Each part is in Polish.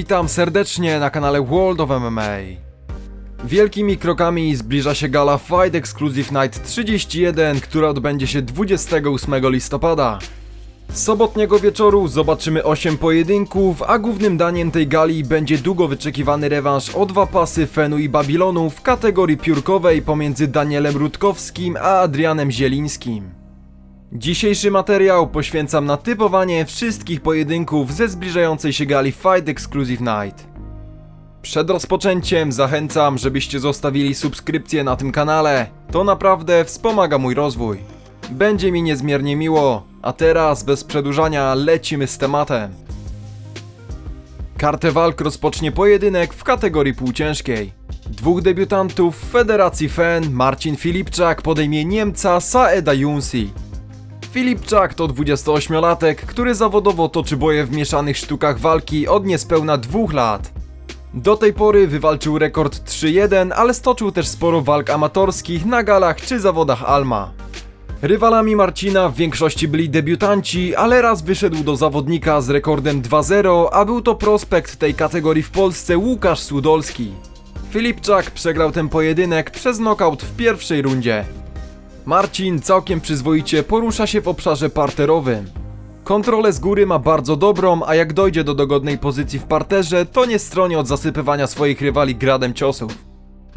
witam serdecznie na kanale World of MMA. Wielkimi krokami zbliża się gala Fight Exclusive Night 31, która odbędzie się 28 listopada. Sobotniego wieczoru zobaczymy 8 pojedynków, a głównym daniem tej gali będzie długo wyczekiwany rewanż o dwa pasy Fenu i Babilonu w kategorii piórkowej pomiędzy Danielem Rutkowskim a Adrianem Zielińskim. Dzisiejszy materiał poświęcam na typowanie wszystkich pojedynków ze zbliżającej się gali Fight Exclusive Night. Przed rozpoczęciem zachęcam, żebyście zostawili subskrypcję na tym kanale. To naprawdę wspomaga mój rozwój. Będzie mi niezmiernie miło, a teraz bez przedłużania lecimy z tematem. Kartę walk rozpocznie pojedynek w kategorii półciężkiej. Dwóch debiutantów w Federacji FEN, Marcin Filipczak podejmie Niemca Saeda Junsi. Filipczak to 28-latek, który zawodowo toczy boje w mieszanych sztukach walki od niespełna dwóch lat. Do tej pory wywalczył rekord 3-1, ale stoczył też sporo walk amatorskich na galach czy zawodach Alma. Rywalami Marcina w większości byli debiutanci, ale raz wyszedł do zawodnika z rekordem 2-0, a był to prospekt tej kategorii w Polsce Łukasz Słudolski. Filipczak przegrał ten pojedynek przez knockout w pierwszej rundzie. Marcin całkiem przyzwoicie porusza się w obszarze parterowym. Kontrolę z góry ma bardzo dobrą, a jak dojdzie do dogodnej pozycji w parterze, to nie stroni od zasypywania swoich rywali gradem ciosów.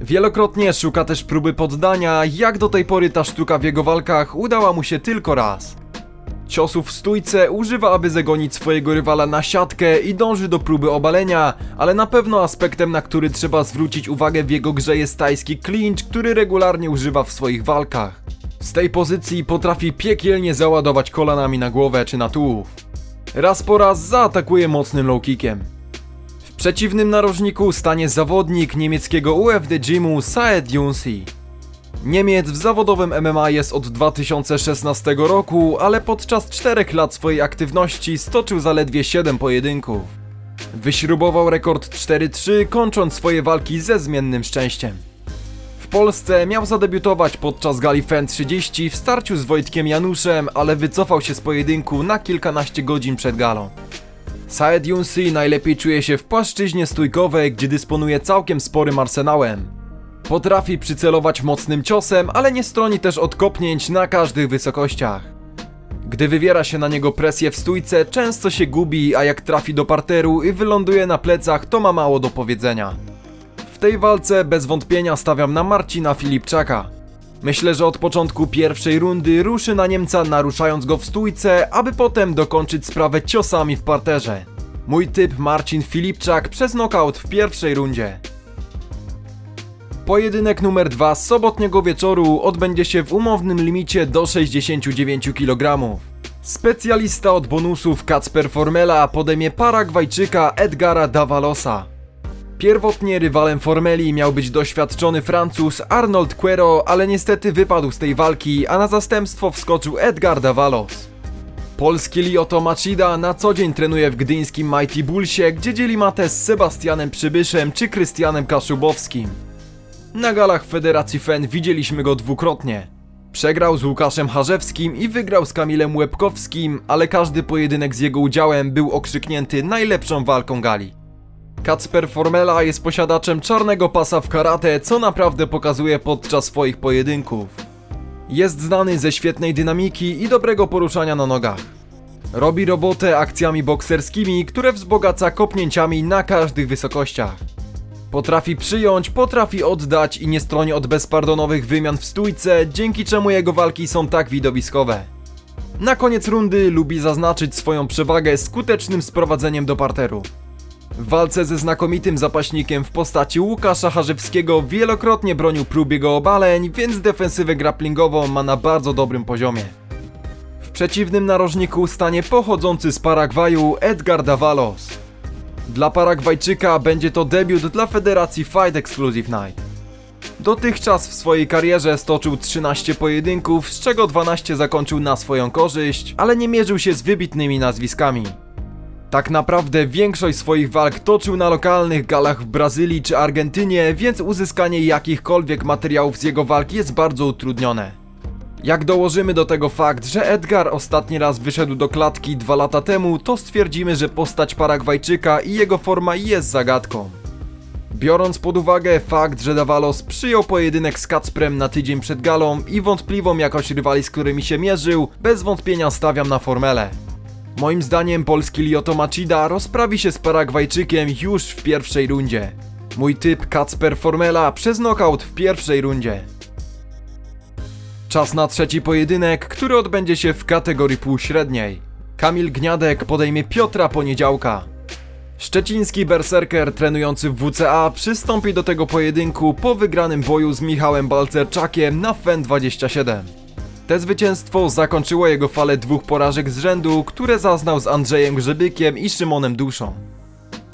Wielokrotnie szuka też próby poddania, jak do tej pory ta sztuka w jego walkach udała mu się tylko raz. Ciosów w stójce używa, aby zagonić swojego rywala na siatkę i dąży do próby obalenia, ale na pewno aspektem, na który trzeba zwrócić uwagę w jego grze jest tajski clinch, który regularnie używa w swoich walkach. Z tej pozycji potrafi piekielnie załadować kolanami na głowę czy na tułów. Raz po raz zaatakuje mocnym low kickiem. W przeciwnym narożniku stanie zawodnik niemieckiego UFD Gymu Saed Junsi. Niemiec w zawodowym MMA jest od 2016 roku, ale podczas 4 lat swojej aktywności stoczył zaledwie 7 pojedynków. Wyśrubował rekord 4-3, kończąc swoje walki ze zmiennym szczęściem. W Polsce miał zadebiutować podczas gali FEN 30 w starciu z Wojtkiem Januszem, ale wycofał się z pojedynku na kilkanaście godzin przed galą. Saed Junsi najlepiej czuje się w płaszczyźnie stójkowej, gdzie dysponuje całkiem sporym arsenałem. Potrafi przycelować mocnym ciosem, ale nie stroni też od kopnięć na każdych wysokościach. Gdy wywiera się na niego presję w stójce, często się gubi, a jak trafi do parteru i wyląduje na plecach, to ma mało do powiedzenia. W tej walce bez wątpienia stawiam na Marcina Filipczaka. Myślę, że od początku pierwszej rundy ruszy na Niemca, naruszając go w stójce, aby potem dokończyć sprawę ciosami w parterze. Mój typ Marcin Filipczak przez knockout w pierwszej rundzie. Pojedynek numer 2 z sobotniego wieczoru odbędzie się w umownym limicie do 69 kg. Specjalista od bonusów Kacper Formela podejmie Paragwajczyka Edgara Davalosa. Pierwotnie rywalem Formeli miał być doświadczony Francuz Arnold Quero, ale niestety wypadł z tej walki, a na zastępstwo wskoczył Edgar Davalos. Polski Lyoto Machida na co dzień trenuje w gdyńskim Mighty Bullsie, gdzie dzieli matę z Sebastianem Przybyszem czy Krystianem Kaszubowskim. Na galach Federacji FEN widzieliśmy go dwukrotnie. Przegrał z Łukaszem Harzewskim i wygrał z Kamilem Łebkowskim, ale każdy pojedynek z jego udziałem był okrzyknięty najlepszą walką gali. Kacper Formela jest posiadaczem czarnego pasa w karate, co naprawdę pokazuje podczas swoich pojedynków. Jest znany ze świetnej dynamiki i dobrego poruszania na nogach. Robi robotę akcjami bokserskimi, które wzbogaca kopnięciami na każdych wysokościach. Potrafi przyjąć, potrafi oddać i nie stroni od bezpardonowych wymian w stójce, dzięki czemu jego walki są tak widowiskowe. Na koniec rundy lubi zaznaczyć swoją przewagę skutecznym sprowadzeniem do parteru. W walce ze znakomitym zapaśnikiem w postaci Łukasza Harzewskiego wielokrotnie bronił prób jego obaleń, więc defensywę grapplingową ma na bardzo dobrym poziomie. W przeciwnym narożniku stanie pochodzący z Paragwaju Edgar Davalos. Dla Paragwajczyka będzie to debiut dla Federacji Fight Exclusive Night. Dotychczas w swojej karierze stoczył 13 pojedynków, z czego 12 zakończył na swoją korzyść, ale nie mierzył się z wybitnymi nazwiskami. Tak naprawdę większość swoich walk toczył na lokalnych galach w Brazylii czy Argentynie, więc uzyskanie jakichkolwiek materiałów z jego walki jest bardzo utrudnione. Jak dołożymy do tego fakt, że Edgar ostatni raz wyszedł do klatki dwa lata temu, to stwierdzimy, że postać Paragwajczyka i jego forma jest zagadką. Biorąc pod uwagę fakt, że Davalos przyjął pojedynek z Kacprem na tydzień przed galą i wątpliwą jakość rywali, z którymi się mierzył, bez wątpienia stawiam na Formelę. Moim zdaniem polski Lyoto Machida rozprawi się z Paragwajczykiem już w pierwszej rundzie. Mój typ Kacper Formela przez knockout w pierwszej rundzie. Czas na trzeci pojedynek, który odbędzie się w kategorii półśredniej. Kamil Gniadek podejmie Piotra Poniedziałka. Szczeciński berserker trenujący w WCA przystąpi do tego pojedynku po wygranym boju z Michałem Balcerczakiem na FEN 27. Te zwycięstwo zakończyło jego falę dwóch porażek z rzędu, które zaznał z Andrzejem Grzebykiem i Szymonem Duszą.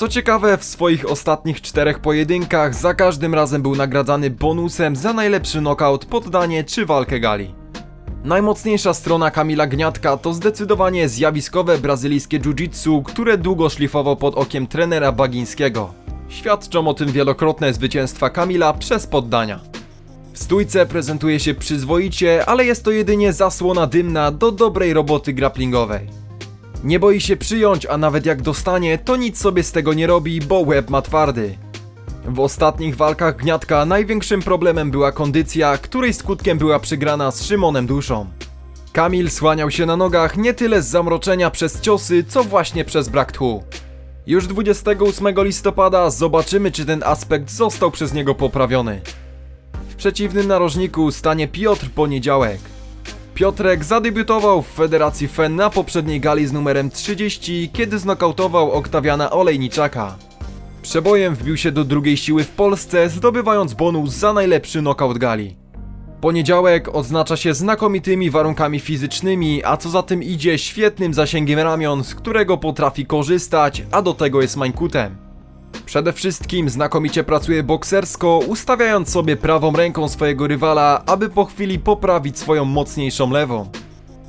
Co ciekawe, w swoich ostatnich czterech pojedynkach za każdym razem był nagradzany bonusem za najlepszy knockout, poddanie czy walkę gali. Najmocniejsza strona Kamila Gniatka to zdecydowanie zjawiskowe brazylijskie jiu-jitsu, które długo szlifował pod okiem trenera Bagińskiego. Świadczą o tym wielokrotne zwycięstwa Kamila przez poddania. W stójce prezentuje się przyzwoicie, ale jest to jedynie zasłona dymna do dobrej roboty grapplingowej. Nie boi się przyjąć, a nawet jak dostanie, to nic sobie z tego nie robi, bo łeb ma twardy. W ostatnich walkach Gniatka największym problemem była kondycja, której skutkiem była przegrana z Szymonem Duszą. Kamil słaniał się na nogach nie tyle z zamroczenia przez ciosy, co właśnie przez brak tchu. Już 28 listopada zobaczymy, czy ten aspekt został przez niego poprawiony. W przeciwnym narożniku stanie Piotr Poniedziałek. Piotrek zadebiutował w Federacji FEN na poprzedniej gali z numerem 30, kiedy znokautował Oktawiana Olejniczaka. Przebojem wbił się do drugiej siły w Polsce, zdobywając bonus za najlepszy knockout gali. Poniedziałek odznacza się znakomitymi warunkami fizycznymi, a co za tym idzie świetnym zasięgiem ramion, z którego potrafi korzystać, a do tego jest mańkutem. Przede wszystkim znakomicie pracuje boksersko, ustawiając sobie prawą ręką swojego rywala, aby po chwili poprawić swoją mocniejszą lewą.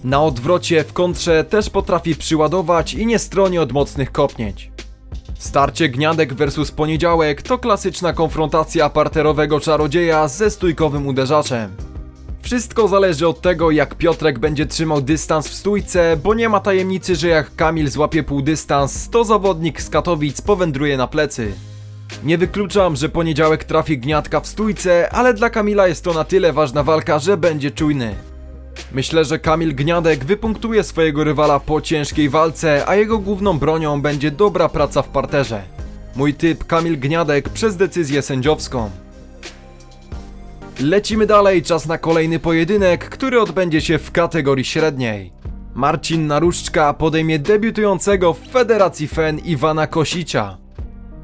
Na odwrocie w kontrze też potrafi przyładować i nie stroni od mocnych kopnięć. Starcie Gniadek vs Poniedziałek to klasyczna konfrontacja parterowego czarodzieja ze stójkowym uderzaczem. Wszystko zależy od tego, jak Piotrek będzie trzymał dystans w stójce, bo nie ma tajemnicy, że jak Kamil złapie półdystans, to zawodnik z Katowic powędruje na plecy. Nie wykluczam, że poniedziałek trafi Gniatka w stójce, ale dla Kamila jest to na tyle ważna walka, że będzie czujny. Myślę, że Kamil Gniadek wypunktuje swojego rywala po ciężkiej walce, a jego główną bronią będzie dobra praca w parterze. Mój typ Kamil Gniadek przez decyzję sędziowską. Lecimy dalej, czas na kolejny pojedynek, który odbędzie się w kategorii średniej. Marcin Naruszczka podejmie debiutującego w Federacji FEN Iwana Kosicia.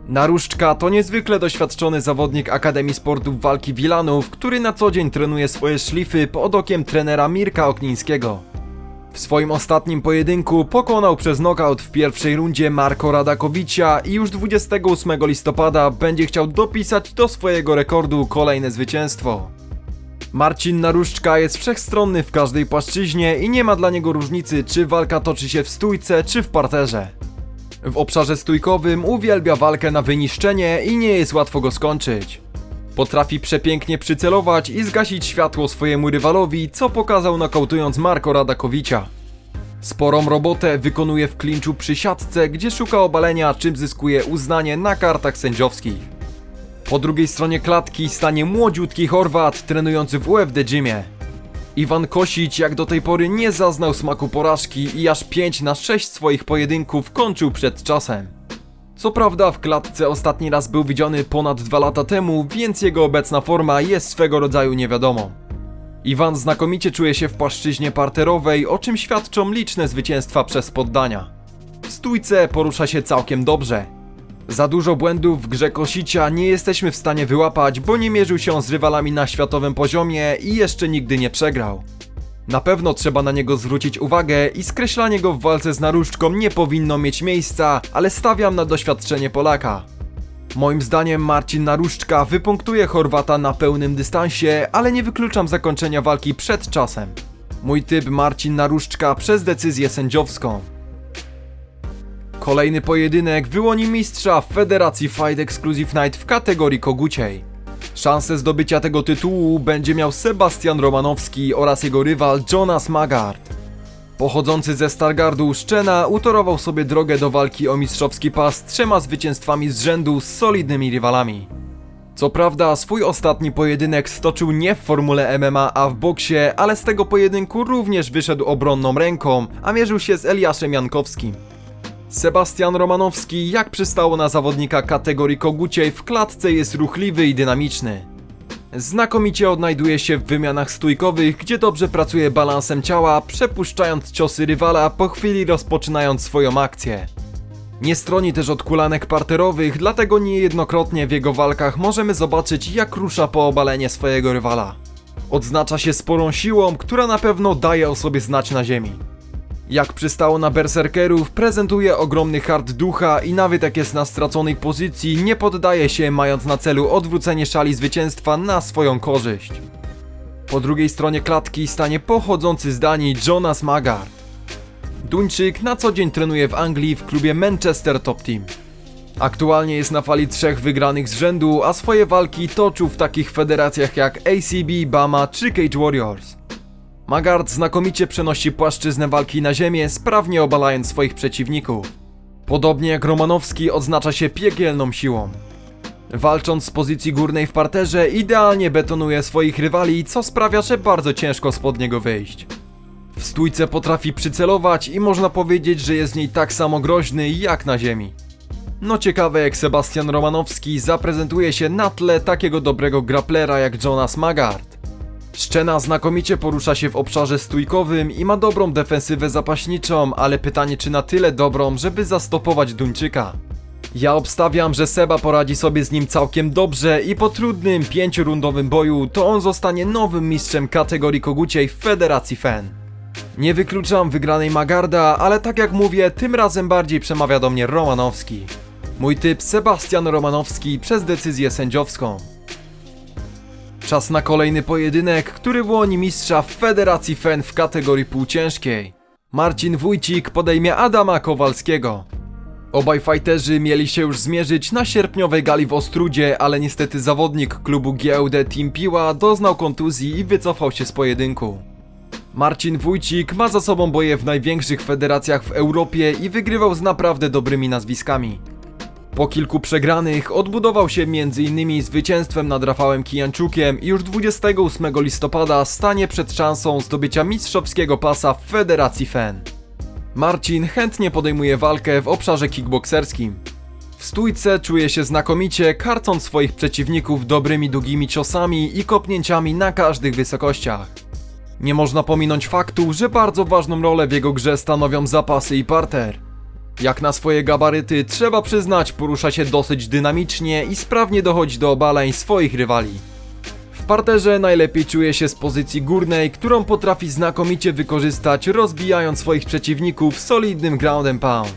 Naruszczka to niezwykle doświadczony zawodnik Akademii Sportów Walki Wilanów, który na co dzień trenuje swoje szlify pod okiem trenera Mirka Oknińskiego. W swoim ostatnim pojedynku pokonał przez knockout w pierwszej rundzie Marko Radakowicia i już 28 listopada będzie chciał dopisać do swojego rekordu kolejne zwycięstwo. Marcin Naruszczka jest wszechstronny w każdej płaszczyźnie i nie ma dla niego różnicy, czy walka toczy się w stójce, czy w parterze. W obszarze stójkowym uwielbia walkę na wyniszczenie i nie jest łatwo go skończyć. Potrafi przepięknie przycelować i zgasić światło swojemu rywalowi, co pokazał nokautując Marko Radakowicia. Sporą robotę wykonuje w klinczu przy siatce, gdzie szuka obalenia, czym zyskuje uznanie na kartach sędziowskich. Po drugiej stronie klatki stanie młodziutki Chorwat trenujący w UFD Gymie. Iwan Kosić jak do tej pory nie zaznał smaku porażki i aż 5 na 6 swoich pojedynków kończył przed czasem. Co prawda w klatce ostatni raz był widziany ponad 2 lata temu, więc jego obecna forma jest swego rodzaju niewiadomą. Iwan znakomicie czuje się w płaszczyźnie parterowej, o czym świadczą liczne zwycięstwa przez poddania. W stójce porusza się całkiem dobrze. Za dużo błędów w grze Kosicia nie jesteśmy w stanie wyłapać, bo nie mierzył się z rywalami na światowym poziomie i jeszcze nigdy nie przegrał. Na pewno trzeba na niego zwrócić uwagę i skreślanie go w walce z naruszczką nie powinno mieć miejsca, ale stawiam na doświadczenie Polaka. Moim zdaniem Marcin Naruszczka wypunktuje Chorwata na pełnym dystansie, ale nie wykluczam zakończenia walki przed czasem. Mój typ Marcin Naruszczka przez decyzję sędziowską. Kolejny pojedynek wyłoni mistrza w Federacji Fight Exclusive Night w kategorii koguciej. Szansę zdobycia tego tytułu będzie miał Sebastian Romanowski oraz jego rywal Jonas Magard. Pochodzący ze Stargardu Szczena utorował sobie drogę do walki o mistrzowski pas trzema zwycięstwami z rzędu z solidnymi rywalami. Co prawda, swój ostatni pojedynek stoczył nie w formule MMA, a w boksie, ale z tego pojedynku również wyszedł obronną ręką, a mierzył się z Eliaszem Jankowskim. Sebastian Romanowski, jak przystało na zawodnika kategorii koguciej, w klatce jest ruchliwy i dynamiczny. Znakomicie odnajduje się w wymianach stójkowych, gdzie dobrze pracuje balansem ciała, przepuszczając ciosy rywala po chwili rozpoczynając swoją akcję. Nie stroni też od kulanek parterowych, dlatego niejednokrotnie w jego walkach możemy zobaczyć jak rusza po obalenie swojego rywala. Odznacza się sporą siłą, która na pewno daje o sobie znać na ziemi. Jak przystało na berserkerów, prezentuje ogromny hard ducha i nawet jak jest na straconej pozycji, nie poddaje się, mając na celu odwrócenie szali zwycięstwa na swoją korzyść. Po drugiej stronie klatki stanie pochodzący z Danii Jonas Magard. Duńczyk na co dzień trenuje w Anglii w klubie Manchester Top Team. Aktualnie jest na fali trzech wygranych z rzędu, a swoje walki toczył w takich federacjach jak ACB, Bama czy Cage Warriors. Magard znakomicie przenosi płaszczyznę walki na ziemię, sprawnie obalając swoich przeciwników. Podobnie jak Romanowski odznacza się piekielną siłą. Walcząc z pozycji górnej w parterze, idealnie betonuje swoich rywali, co sprawia, że bardzo ciężko spod niego wyjść. W stójce potrafi przycelować i można powiedzieć, że jest w niej tak samo groźny jak na ziemi. No ciekawe jak Sebastian Romanowski zaprezentuje się na tle takiego dobrego grapplera jak Jonas Magard. Szczena znakomicie porusza się w obszarze stójkowym i ma dobrą defensywę zapaśniczą, ale pytanie czy na tyle dobrą, żeby zastopować Duńczyka. Ja obstawiam, że Seba poradzi sobie z nim całkiem dobrze i po trudnym pięciorundowym boju to on zostanie nowym mistrzem kategorii koguciej w Federacji FEN. Nie wykluczam wygranej Magarda, ale tak jak mówię, tym razem bardziej przemawia do mnie Romanowski. Mój typ Sebastian Romanowski przez decyzję sędziowską. Czas na kolejny pojedynek, który wyłoni mistrza w Federacji FEN w kategorii półciężkiej. Marcin Wójcik podejmie Adama Kowalskiego. Obaj fajterzy mieli się już zmierzyć na sierpniowej gali w Ostrudzie, ale niestety zawodnik klubu GLD Team Piła doznał kontuzji i wycofał się z pojedynku. Marcin Wójcik ma za sobą boje w największych federacjach w Europie i wygrywał z naprawdę dobrymi nazwiskami. Po kilku przegranych odbudował się m.in. zwycięstwem nad Rafałem Kijanczukiem i już 28 listopada stanie przed szansą zdobycia mistrzowskiego pasa w Federacji FEN. Marcin chętnie podejmuje walkę w obszarze kickbokserskim. W stójce czuje się znakomicie, karcąc swoich przeciwników dobrymi długimi ciosami i kopnięciami na każdych wysokościach. Nie można pominąć faktu, że bardzo ważną rolę w jego grze stanowią zapasy i parter. Jak na swoje gabaryty, trzeba przyznać, porusza się dosyć dynamicznie i sprawnie dochodzi do obaleń swoich rywali. W parterze najlepiej czuje się z pozycji górnej, którą potrafi znakomicie wykorzystać, rozbijając swoich przeciwników solidnym ground and pound.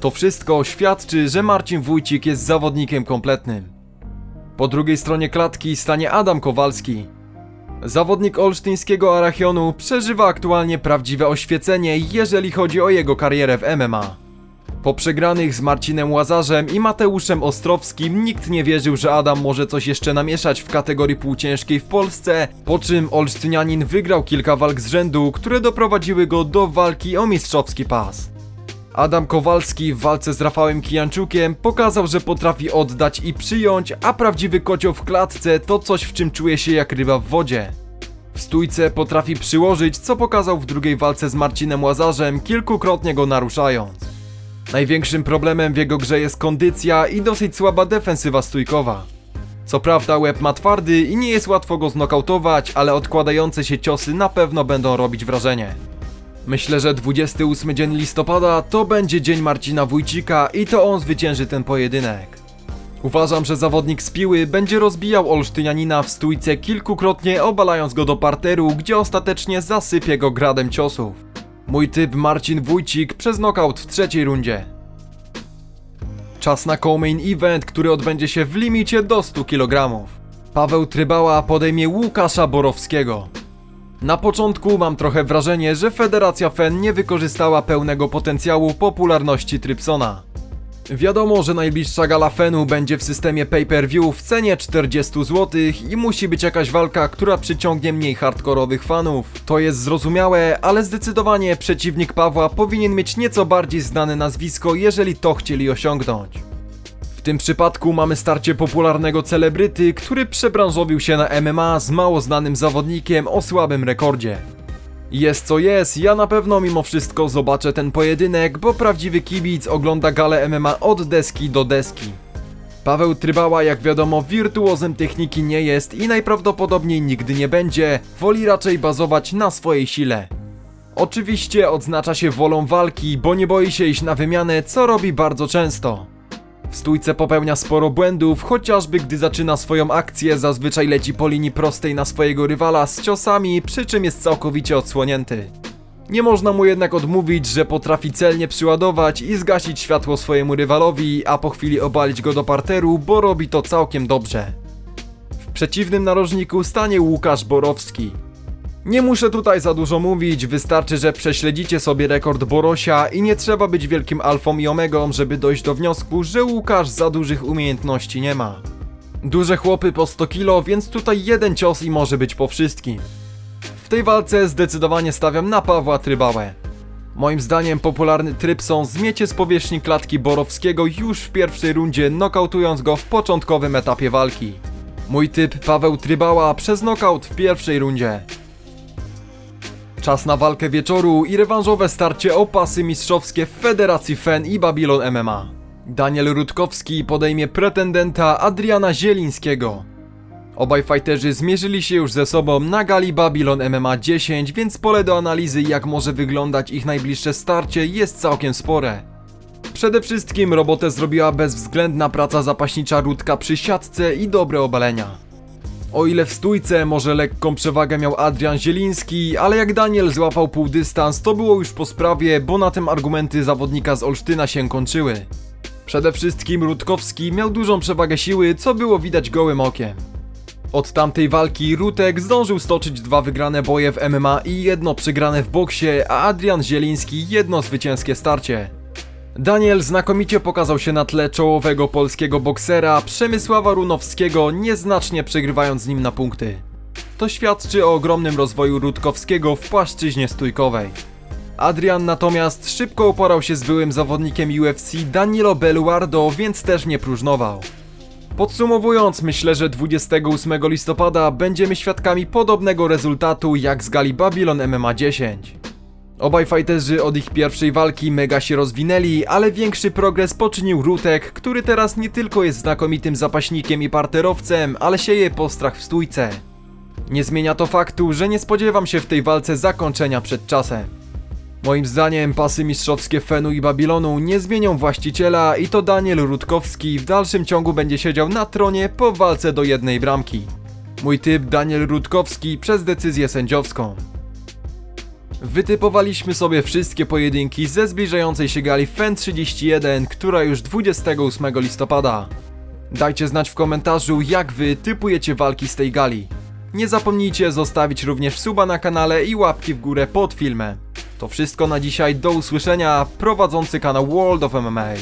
To wszystko świadczy, że Marcin Wójcik jest zawodnikiem kompletnym. Po drugiej stronie klatki stanie Adam Kowalski. Zawodnik olsztyńskiego Arachionu przeżywa aktualnie prawdziwe oświecenie, jeżeli chodzi o jego karierę w MMA. Po przegranych z Marcinem Łazarzem i Mateuszem Ostrowskim nikt nie wierzył, że Adam może coś jeszcze namieszać w kategorii półciężkiej w Polsce, po czym olsztynianin wygrał kilka walk z rzędu, które doprowadziły go do walki o mistrzowski pas. Adam Kowalski w walce z Rafałem Kijanczukiem pokazał, że potrafi oddać i przyjąć, a prawdziwy kocioł w klatce to coś w czym czuje się jak ryba w wodzie. W stójce potrafi przyłożyć, co pokazał w drugiej walce z Marcinem Łazarzem, kilkukrotnie go naruszając. Największym problemem w jego grze jest kondycja i dosyć słaba defensywa stójkowa. Co prawda łeb ma twardy i nie jest łatwo go znokautować, ale odkładające się ciosy na pewno będą robić wrażenie. Myślę, że 28 dzień listopada to będzie dzień Marcina Wójcika i to on zwycięży ten pojedynek. Uważam, że zawodnik z piły będzie rozbijał Olsztynianina w stójce kilkukrotnie obalając go do parteru, gdzie ostatecznie zasypie go gradem ciosów. Mój typ Marcin Wójcik przez knockout w trzeciej rundzie. Czas na co-main event, który odbędzie się w limicie do 100 kg. Paweł Trybała podejmie Łukasza Borowskiego. Na początku mam trochę wrażenie, że Federacja FEN nie wykorzystała pełnego potencjału popularności Trypsona. Wiadomo, że najbliższa gala Fenu będzie w systemie pay-per-view w cenie 40 zł i musi być jakaś walka, która przyciągnie mniej hardkorowych fanów. To jest zrozumiałe, ale zdecydowanie przeciwnik Pawła powinien mieć nieco bardziej znane nazwisko, jeżeli to chcieli osiągnąć. W tym przypadku mamy starcie popularnego celebryty, który przebranżowił się na MMA z mało znanym zawodnikiem o słabym rekordzie. Jest co jest, ja na pewno mimo wszystko zobaczę ten pojedynek, bo prawdziwy kibic ogląda galę MMA od deski do deski. Paweł Trybała, jak wiadomo, wirtuozem techniki nie jest i najprawdopodobniej nigdy nie będzie, woli raczej bazować na swojej sile. Oczywiście odznacza się wolą walki, bo nie boi się iść na wymianę, co robi bardzo często. W stójce popełnia sporo błędów, chociażby gdy zaczyna swoją akcję, zazwyczaj leci po linii prostej na swojego rywala z ciosami, przy czym jest całkowicie odsłonięty. Nie można mu jednak odmówić, że potrafi celnie przyładować i zgasić światło swojemu rywalowi, a po chwili obalić go do parteru, bo robi to całkiem dobrze. W przeciwnym narożniku stanie Łukasz Borowski. Nie muszę tutaj za dużo mówić, wystarczy, że prześledzicie sobie rekord Borosia i nie trzeba być wielkim alfą i omegą, żeby dojść do wniosku, że Łukasz za dużych umiejętności nie ma. Duże chłopy po 100 kilo, więc tutaj jeden cios i może być po wszystkim. W tej walce zdecydowanie stawiam na Pawła Trybałę. Moim zdaniem popularny Trypson zmiecie z powierzchni klatki Borowskiego już w pierwszej rundzie, nokautując go w początkowym etapie walki. Mój typ Paweł Trybała przez nokaut w pierwszej rundzie. Czas na walkę wieczoru i rewanżowe starcie o pasy mistrzowskie w Federacji FEN i Babylon MMA. Daniel Rutkowski podejmie pretendenta Adriana Zielińskiego. Obaj fighterzy zmierzyli się już ze sobą na gali Babylon MMA 10, więc pole do analizy jak może wyglądać ich najbliższe starcie jest całkiem spore. Przede wszystkim robotę zrobiła bezwzględna praca zapaśnicza Rutka przy siatce i dobre obalenia. O ile w stójce może lekką przewagę miał Adrian Zieliński, ale jak Daniel złapał półdystans, to było już po sprawie, bo na tym argumenty zawodnika z Olsztyna się kończyły. Przede wszystkim Rutkowski miał dużą przewagę siły, co było widać gołym okiem. Od tamtej walki Rutek zdążył stoczyć dwa wygrane boje w MMA i jedno przegrane w boksie, a Adrian Zieliński jedno zwycięskie starcie. Daniel znakomicie pokazał się na tle czołowego polskiego boksera Przemysława Runowskiego, nieznacznie przegrywając z nim na punkty. To świadczy o ogromnym rozwoju Rutkowskiego w płaszczyźnie stójkowej. Adrian natomiast szybko uporał się z byłym zawodnikiem UFC Danilo Beluardo, więc też nie próżnował. Podsumowując, myślę, że 28 listopada będziemy świadkami podobnego rezultatu jak z gali Babylon MMA 10. Obaj fighterzy od ich pierwszej walki mega się rozwinęli, ale większy progres poczynił Rutek, który teraz nie tylko jest znakomitym zapaśnikiem i parterowcem, ale sieje postrach w stójce. Nie zmienia to faktu, że nie spodziewam się w tej walce zakończenia przed czasem. Moim zdaniem pasy mistrzowskie Fenu i Babilonu nie zmienią właściciela i to Daniel Rutkowski w dalszym ciągu będzie siedział na tronie po walce do jednej bramki. Mój typ Daniel Rutkowski przez decyzję sędziowską. Wytypowaliśmy sobie wszystkie pojedynki ze zbliżającej się gali FEN 31, która już 28 listopada. Dajcie znać w komentarzu, jak wy typujecie walki z tej gali. Nie zapomnijcie zostawić również suba na kanale i łapki w górę pod filmem. To wszystko na dzisiaj, do usłyszenia, prowadzący kanał World of MMA.